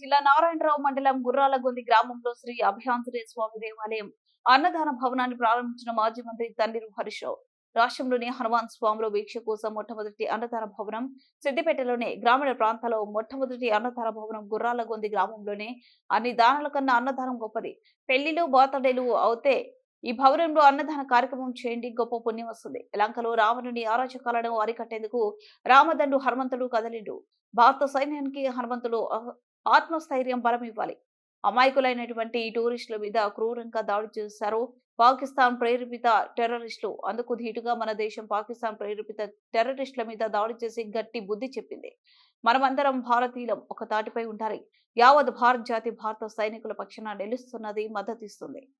జిల్లా నారాయణరావు మండలం గుర్రాలగొంది గ్రామంలో శ్రీ అభయాంజనేయ స్వామి దేవాలయం అన్నదాన భవనాన్ని ప్రారంభించిన మాజీ మంత్రి తన్నీరు హరీష్ రాష్ట్రంలోని హనుమాన్ స్వాముల వీక్ష కోసం మొట్టమొదటి అన్నదాన భవనం సిద్దిపేటలోనే గ్రామీణ ప్రాంతాల్లో మొట్టమొదటి అన్నదాన భవనం గుర్రాలగొంది గ్రామంలోనే అన్ని దానాల కన్నా అన్నదానం గొప్పది. పెళ్ళిలు బర్త్డేలు అవుతే ఈ భవనంలో అన్నదాన కార్యక్రమం చేయండి గొప్ప పుణ్యం వస్తుంది. లంకలో రావణుని అరాచకాలను అరికట్టేందుకు రామదండు హనుమంతుడు కదలిండు. భారత సైన్యానికి హనుమంతుడు ఆత్మస్థైర్యం బలం ఇవ్వాలి. అమాయకులైనటువంటి ఈ టూరిస్టుల మీద క్రూరంగా దాడి చేశారు. పాకిస్తాన్ ప్రేరేపిత టెర్రరిస్టులు. అందుకు ధీటుగా మన దేశం పాకిస్తాన్ ప్రేరేపిత టెర్రరిస్టుల మీద దాడి చేసి గట్టి బుద్ధి చెప్పింది. మనమందరం భారతీయులం. ఒక తాటిపై ఉండాలి. యావత్ భారత్ జాతి భారత సైనికుల పక్షాన నిలుస్తున్నది మద్దతిస్తుంది.